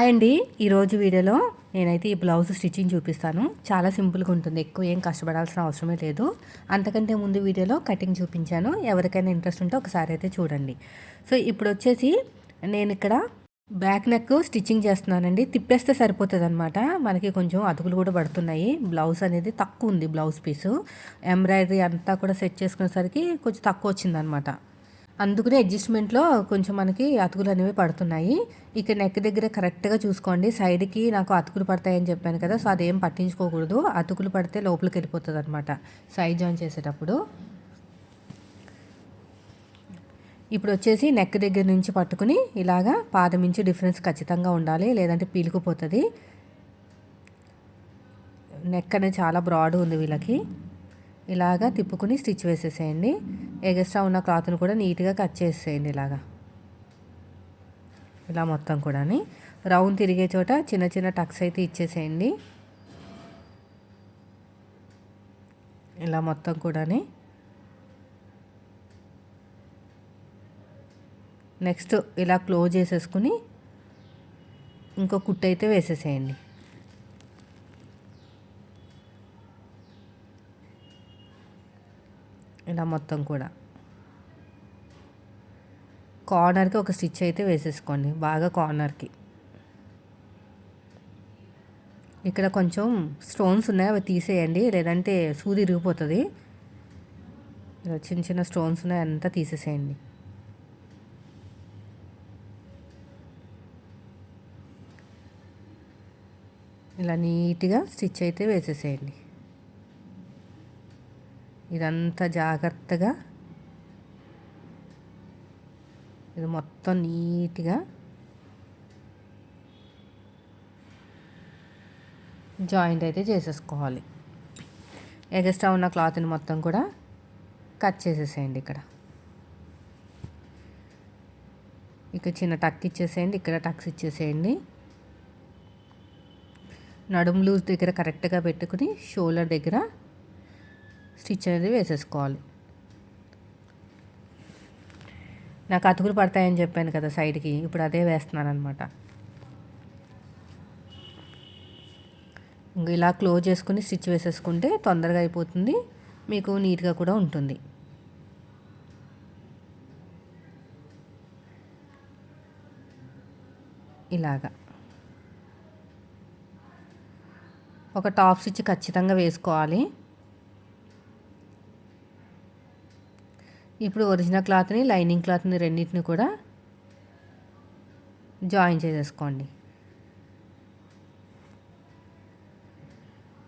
Hi అండి. ఈరోజు వీడియోలో నేనైతే ఈ బ్లౌజ్ స్టిచ్చింగ్ చూపిస్తాను. చాలా సింపుల్గా ఉంటుంది. ఎక్కువ ఏం కష్టపడాల్సిన అవసరమే లేదు. అంతకంటే ముందు వీడియోలో కటింగ్ చూపించాను. ఎవరికైనా ఇంట్రెస్ట్ ఉంటే ఒకసారి అయితే చూడండి. సో ఇప్పుడు వచ్చేసి నేను ఇక్కడ బ్యాక్ నెక్ స్టిచ్చింగ్ చేస్తున్నానండి. తిప్పేస్తే సరిపోతుంది అనమాట మనకి కొంచెం అతుకులు కూడా పడుతున్నాయి. బ్లౌజ్ అనేది తక్కువ ఉంది బ్లౌజ్ పీసు. ఎంబ్రాయిడరీ అంతా కూడా సెట్ చేసుకునేసరికి కొంచెం తక్కువ వచ్చిందనమాట అందుకనే అడ్జస్ట్మెంట్లో కొంచెం మనకి అతుకులు అనేవి పడుతున్నాయి. ఇక్కడ నెక్ దగ్గర కరెక్ట్గా చూసుకోండి. సైడ్కి నాకు అతుకులు పడతాయని చెప్పాను కదా సో అదేం పట్టించుకోకూడదు. అతుకులు పడితే లోపలికి వెళ్ళిపోతుంది అనమాట సైడ్ జాయిన్ చేసేటప్పుడు. ఇప్పుడు వచ్చేసి నెక్ దగ్గర నుంచి పట్టుకుని ఇలాగా పాదం నుంచి డిఫరెన్స్ ఖచ్చితంగా ఉండాలి లేదంటే పీలుకుపోతుంది. నెక్ అనేది చాలా బ్రాడ్ ఉంది వీళ్ళకి. ఇలాగా తిప్పుకుని స్టిచ్ వేసేసేయండి. ఎగస్ట్రా ఉన్న క్లాత్ని కూడా నీట్గా కట్ చేసేయండి ఇలాగా. ఇలా మొత్తం కూడా రౌండ్ తిరిగే చోట చిన్న చిన్న టక్స్ అయితే ఇచ్చేసేయండి. ఇలా మొత్తం కూడా నెక్స్ట్ ఇలా క్లోజ్ చేసేసుకుని ఇంకో కుట్టు అయితే వేసేసేయండి. ఇలా మొత్తం కూడా. కార్నర్కి ఒక స్టిచ్ అయితే వేసేసుకోండి బాగా కార్నర్కి. ఇక్కడ కొంచెం స్టోన్స్ ఉన్నాయి అవి తీసేయండి లేదంటే సూది ఇరిగిపోతుంది. ఇలా చిన్న చిన్న స్టోన్స్ ఉన్నాయి అంతా తీసేసేయండి. ఇలా నీట్గా స్టిచ్ అయితే వేసేసేయండి. ఇదంతా జాగ్రత్తగా ఇది మొత్తం నీట్గా జాయింట్ అయితే చేసేసుకోవాలి. ఎగస్ట్రా ఉన్న క్లాత్ని మొత్తం కూడా కట్ చేసేసేయండి ఇక్కడ. ఇక్కడ చిన్న టక్ ఇచ్చేసేయండి ఇక్కడ టక్స్ ఇచ్చేసేయండి. నడుము లూజ్ దగ్గర కరెక్ట్గా పెట్టుకుని షోల్డర్ దగ్గర స్టిచ్ అనేది వేసేసుకోవాలి. నాకు అతుకులు పడతాయని చెప్పాను కదా సైడ్కి ఇప్పుడు అదే వేస్తున్నాను అనమాట ఇలా క్లోజ్ చేసుకుని స్టిచ్ వేసేసుకుంటే తొందరగా అయిపోతుంది మీకు నీట్గా కూడా ఉంటుంది. ఇలాగా. ఒక టాప్ స్టిచ్ ఖచ్చితంగా వేసుకోవాలి. ఇప్పుడు ఒరిజినల్ క్లాత్ని లైనింగ్ క్లాత్ని రెండింటిని కూడా జాయిన్ చేసేసుకోండి.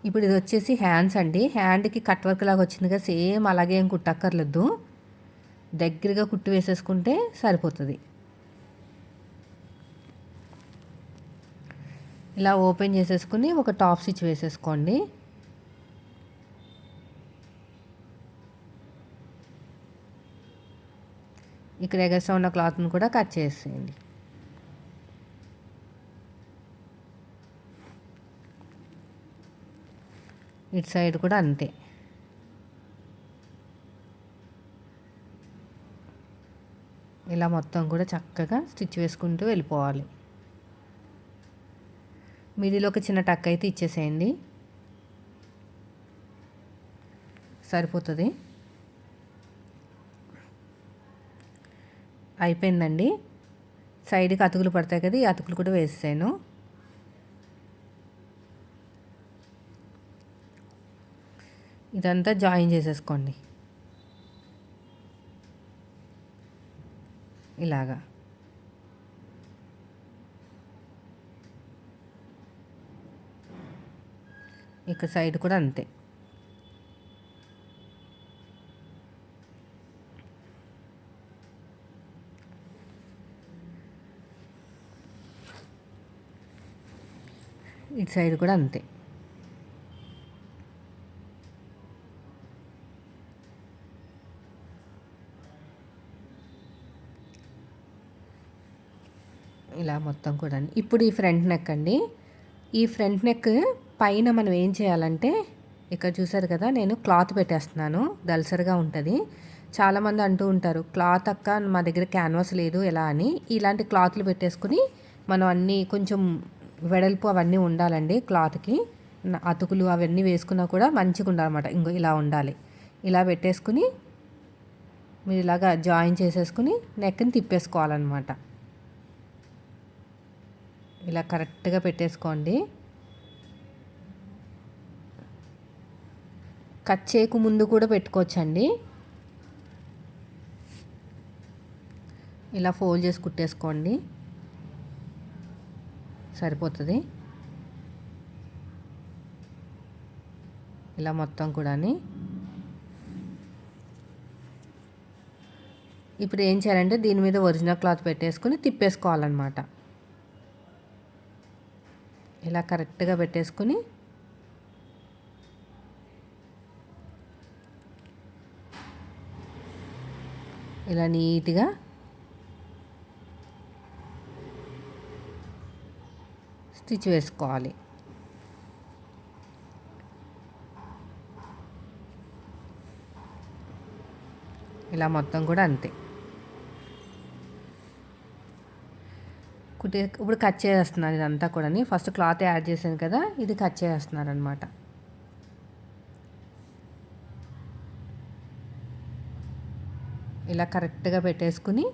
ఇప్పుడు ఇది వచ్చేసి హ్యాండ్స్ అండి. హ్యాండ్కి కట్ వర్క్ లాగా వచ్చిందిగా సేమ్ అలాగే ఏం కుట్టక్కర్లేదు. దగ్గరగా కుట్టు వేసేసుకుంటే సరిపోతుంది. ఇలా ఓపెన్ చేసేసుకుని ఒక టాప్ స్టిచ్ వేసేసుకోండి. ఇక్కడ ఎగస్ట్రా ఉన్న క్లాత్ని కూడా కట్ చేసేయండి. ఇటు సైడ్ కూడా అంతే. ఇలా మొత్తం కూడా చక్కగా స్టిచ్ వేసుకుంటూ వెళ్ళిపోవాలి. మిడిలో ఒక చిన్న టక్ అయితే ఇచ్చేసేయండి. సరిపోతుంది. అయిపోయిందండి. సైడ్కి అతుకులు పడతాయి కదా ఈ అతుకులు కూడా వేసాను ఇదంతా జాయిన్ చేసేసుకోండి. ఇలాగా. ఇక సైడ్ కూడా అంతే. సైడ్ కూడా అంతే. ఇలా మొత్తం కూడా. ఇప్పుడు ఈ ఫ్రంట్ నెక్ అండి. ఈ ఫ్రంట్ నెక్ పైన మనం ఏం చేయాలంటే ఇక్కడ చూసారు కదా నేను క్లాత్ పెట్టేస్తున్నాను. దల్సరిగా ఉంటుంది. చాలామంది అంటూ ఉంటారు క్లాత్ అక్క మా దగ్గర క్యాన్వాస్ లేదు ఎలా? అని. ఇలాంటి క్లాత్లు పెట్టేసుకుని మనం అన్నీ కొంచెం వెడల్పు అవన్నీ ఉండాలండి క్లాత్కి. అతుకులు అవన్నీ వేసుకున్నా కూడా మంచిగా ఉండాలన్నమాట ఇంకో ఇలా ఉండాలి. ఇలా పెట్టేసుకుని మీరు ఇలాగా జాయిన్ చేసేసుకుని నెక్ని తిప్పేసుకోవాలన్నమాట. ఇలా కరెక్ట్గా పెట్టేసుకోండి. కట్ చేయకు ముందు కూడా పెట్టుకోవచ్చండి. ఇలా ఫోల్డ్ చేసి కుట్టేసుకోండి. సరిపోతుంది. ఇలా మొత్తం కూడా ఇప్పుడు ఏం చేయాలంటే దీని మీద ఒరిజినల్ క్లాత్ పెట్టేసుకుని తిప్పేసుకోవాలన్నమాట. ఇలా కరెక్ట్గా పెట్టేసుకుని ఇలా నీట్గా స్టిచ్ వేసుకోవాలి. ఇలా మొత్తం కూడా అంతే. కుట్టే ఇప్పుడు కట్ చేస్తున్నారు ఇదంతా కూడా ఫస్ట్ క్లాత్ యాడ్ చేశాను కదా ఇది కట్ చేస్తున్నారు అనమాట ఇలా కరెక్ట్గా పెట్టేసుకుని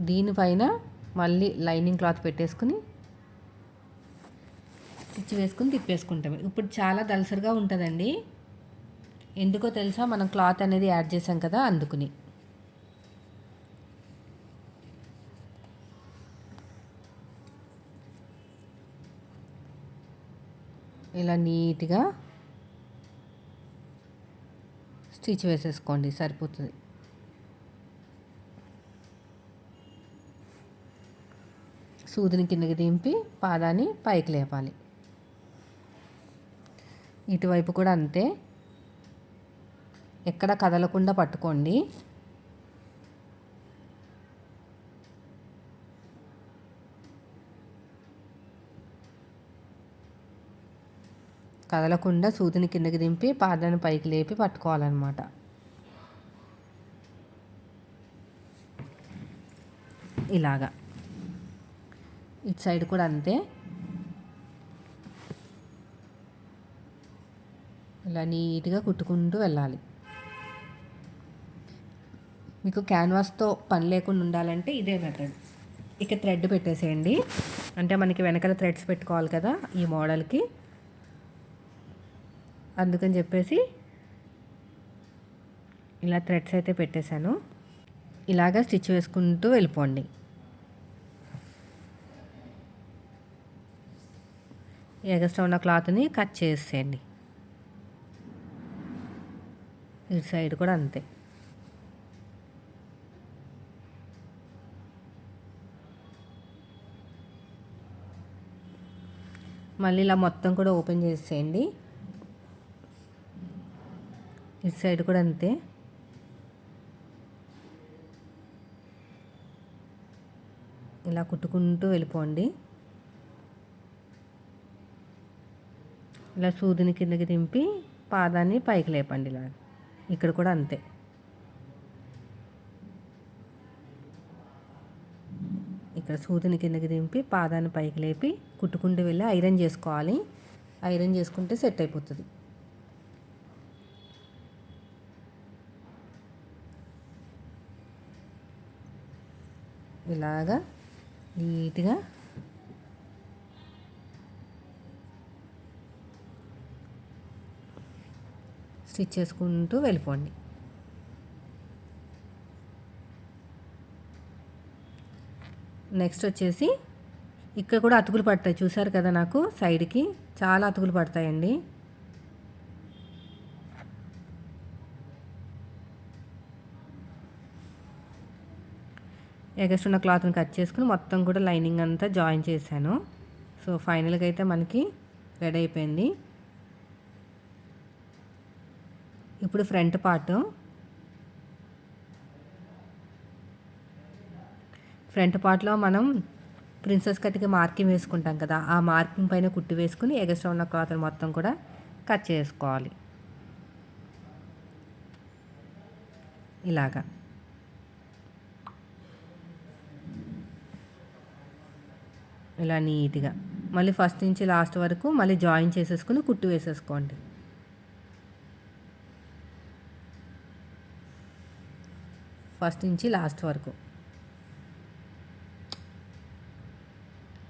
దీనిపైన మళ్ళీ లైనింగ్ క్లాత్ పెట్టేసుకుని స్టిచ్ వేసుకుని తిప్పేసుకుంటాం ఇప్పుడు చాలా దలసరిగా ఉంటుందండి. ఎందుకో తెలుసా? మనం క్లాత్ అనేది యాడ్ చేసాం కదా అందుకుని. ఇలా నీట్గా స్టిచ్ వేసేసుకోండి సరిపోతుంది. సూదిని కిందకి దింపి పాదాన్ని పైకి లేపాలి. ఇటువైపు కూడా అంతే. ఎక్కడ కదలకుండా పట్టుకోండి. కదలకుండా సూదిని కిందకి దింపి పాదాన్ని పైకి లేపి పట్టుకోవాలన్నమాట. ఇలాగా. ఇటు సైడ్ కూడా అంతే. ఇలా నీట్గా కుట్టుకుంటూ వెళ్ళాలి. మీకు క్యాన్వాస్తో పని లేకుండా ఉండాలంటే ఇదే మెథడ్ ఇక థ్రెడ్ పెట్టేసేయండి. అంటే మనకి వెనకాల థ్రెడ్స్ పెట్టుకోవాలి కదా ఈ మోడల్కి. అందుకని చెప్పేసి ఇలా థ్రెడ్స్ అయితే పెట్టేశాను. ఇలాగా స్టిచ్ వేసుకుంటూ వెళ్ళిపోండి. ఎగస్ట్రా ఉన్న క్లాత్ని కట్ చేసేయండి. ఇటు సైడ్ కూడా అంతే. మళ్ళీ ఇలా మొత్తం కూడా ఓపెన్ చేసేయండి. ఇటు సైడ్ కూడా అంతే. ఇలా కుట్టుకుంటూ వెళ్ళిపోండి. ఇలా సూదిని కిందకి దింపి పాదాన్ని పైకి లేపండి ఇలా ఇక్కడ కూడా అంతే. ఇక్కడ సూదిని కిందకి దింపి పాదాన్ని పైకి లేపి కుట్టుకుంటూ వెళ్ళి ఐరన్ చేసుకోవాలి. ఐరన్ చేసుకుంటే సెట్ అయిపోతుంది. ఇలాగా నీట్గా స్టిచ్ చేసుకుంటూ వెళ్ళిపోండి. నెక్స్ట్ వచ్చేసి ఇక్కడ కూడా అతుకులు పడతాయి. చూసారు కదా నాకు సైడ్కి చాలా అతుకులు పడతాయండి. ఎగస్ట్ ఉన్న క్లాత్ని కట్ చేసుకుని మొత్తం కూడా లైనింగ్ అంతా జాయిన్ చేశాను. సో ఫైనల్గా అయితే మనకి రెడీ అయిపోయింది. ఇప్పుడు ఫ్రంట్ పార్ట్. ఫ్రంట్ పార్ట్లో మనం ప్రిన్సెస్ కట్కి మార్కింగ్ వేసుకుంటాం కదా ఆ మార్కింగ్ పైన కుట్టి వేసుకుని ఎగస్ట్రా ఉన్న క్లాత్ మొత్తం కూడా కట్ చేసుకోవాలి. ఇలాగా. ఇలా నీట్గా. మళ్ళీ ఫస్ట్ నుంచి లాస్ట్ వరకు మళ్ళీ జాయిన్ చేసేసుకుని కుట్టు వేసేసుకోండి. ఫస్ట్ నుంచి లాస్ట్ వరకు.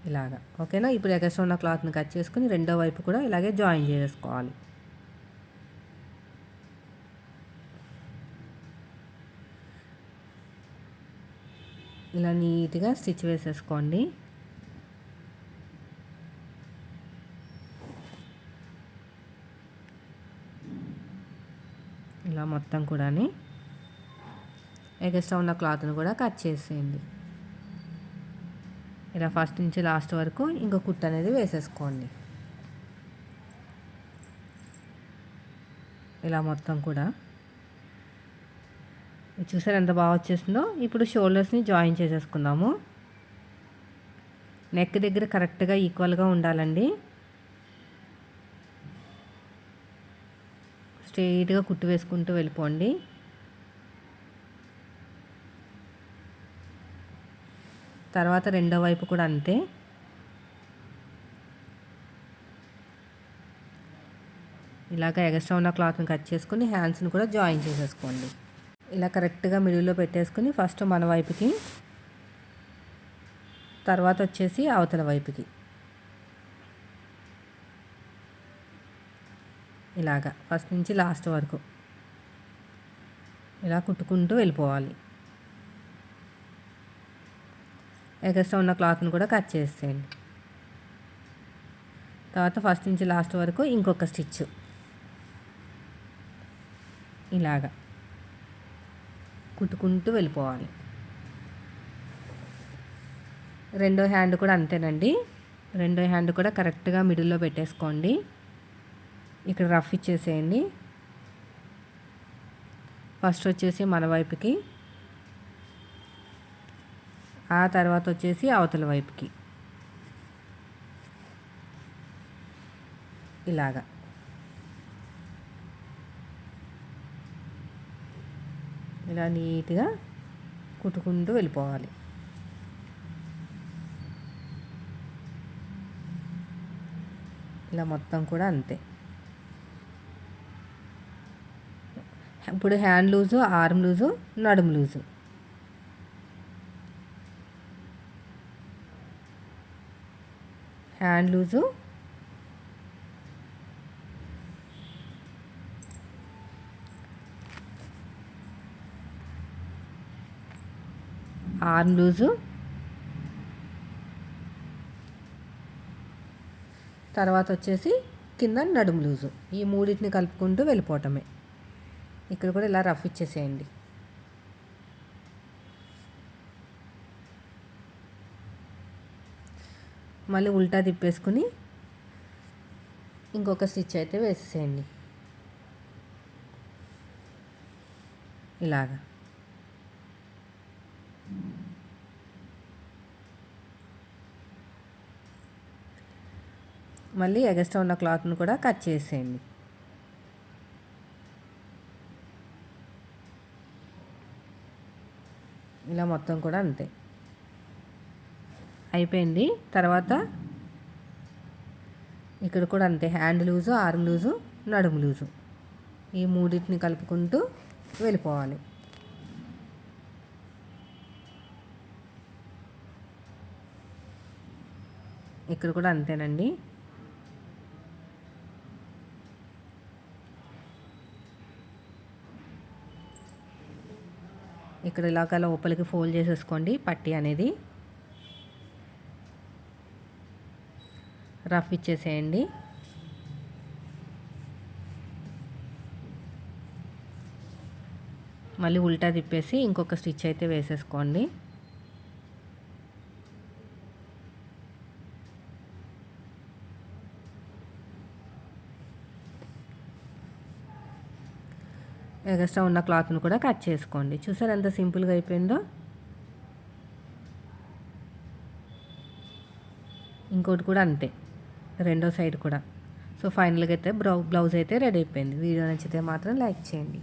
ఇలాగా. ఓకేనా? ఇప్పుడు ఎగస్ట్రా ఉన్న క్లాత్ని కట్ చేసుకుని రెండో వైపు కూడా ఇలాగే జాయిన్ చేసుకోవాలి. ఇలా నీట్గా స్టిచ్ వేసేసుకోండి. ఇలా మొత్తం కూడా ఎగస్ట్రా ఉన్న క్లాత్ని కూడా కట్ చేసేయండి. ఇలా ఫస్ట్ నుంచి లాస్ట్ వరకు ఇంకో కుట్ అనేది వేసేసుకోండి. ఇలా మొత్తం కూడా. చూసారు ఎంత బాగా వచ్చేసిందో? ఇప్పుడు షోల్డర్స్ని జాయిన్ చేసేసుకుందాము. నెక్ దగ్గర కరెక్ట్గా ఈక్వల్గా ఉండాలండి. స్ట్రెయిట్గా కుట్టు వేసుకుంటూ వెళ్ళిపోండి. తర్వాత రెండో వైపు కూడా అంతే. ఇలాగ ఎగస్ట్రా ఉన్న క్లాత్ని కట్ చేసుకుని హ్యాండ్స్ని కూడా జాయిన్ చేసేసుకోండి. ఇలా కరెక్ట్గా మిడిల్లో పెట్టేసుకుని ఫస్ట్ మన వైపుకి తర్వాత వచ్చేసి అవతల వైపుకి. ఇలాగా ఫస్ట్ నుంచి లాస్ట్ వరకు. ఇలా కుట్టుకుంటూ వెళ్ళిపోవాలి. ఎగస్ట్రా ఉన్న క్లాత్ని కూడా కట్ చేసేయండి. తర్వాత ఫస్ట్ నుంచి లాస్ట్ వరకు ఇంకొక స్టిచ్. ఇలాగా. కుట్టుకుంటూ వెళ్ళిపోవాలి. రెండో హ్యాండ్ కూడా అంతేనండి. రెండో హ్యాండ్ కూడా కరెక్ట్గా మిడిల్లో పెట్టేసుకోండి. ఇక్కడ రఫ్ ఇచ్చేసేయండి. ఫస్ట్ వచ్చేసి మన వైపుకి ఆ తర్వాత వచ్చేసి అవతల వైపుకి. ఇలాగా. ఇలా నీట్గా కుట్టుకుంటూ వెళ్ళిపోవాలి. ఇలా మొత్తం కూడా అంతే. ఇప్పుడు హ్యాండ్ లూజు ఆర్మ్ లూజు నడుము లూజు. లూజు. Arm loose. తర్వాత వచ్చేసి కింద నడుము లూజు. ఈ మూడింటిని కలుపుకుంటూ వెళ్ళిపోవటమే. ఇక్కడ కూడా ఇలా రఫ్ ఇచ్చేసేయండి. మళ్ళీ ఉల్టా తిప్పేసుకుని ఇంకొక స్టిచ్ అయితే వేసేసేయండి. ఇలాగా. మళ్ళీ ఎగస్ట్రా ఉన్న క్లాత్ను కూడా కట్ చేసేయండి. ఇలా మొత్తం కూడా అంతే. అయిపోయింది. తర్వాత ఇక్కడ కూడా అంతే హ్యాండ్ లూజు ఆర్మ్ లూజు నడుము లూజు. ఈ మూడింటిని కలుపుకుంటూ వెళ్ళిపోవాలి. ఇక్కడ కూడా అంతేనండి. ఇక్కడ ఇలాగ లోపలికి ఫోల్డ్ చేసేసుకోండి పట్టి అనేది. రఫ్ ఇచ్చేసేయండి. మళ్ళీ ఉల్టా తిప్పేసి ఇంకొక స్టిచ్ అయితే వేసేసుకోండి. ఎగస్ట్రా ఉన్న క్లాత్ను కూడా కట్ చేసుకోండి. చూసారు ఎంత సింపుల్గా అయిపోయిందో? ఇంకోటి కూడా అంతే. రెండో సైడ్ కూడా. సో ఫైనల్గా అయితే బ్రౌ బ్లౌజ్ అయితే రెడీ అయిపోయింది. వీడియో నచ్చితే మాత్రం లైక్ చేయండి.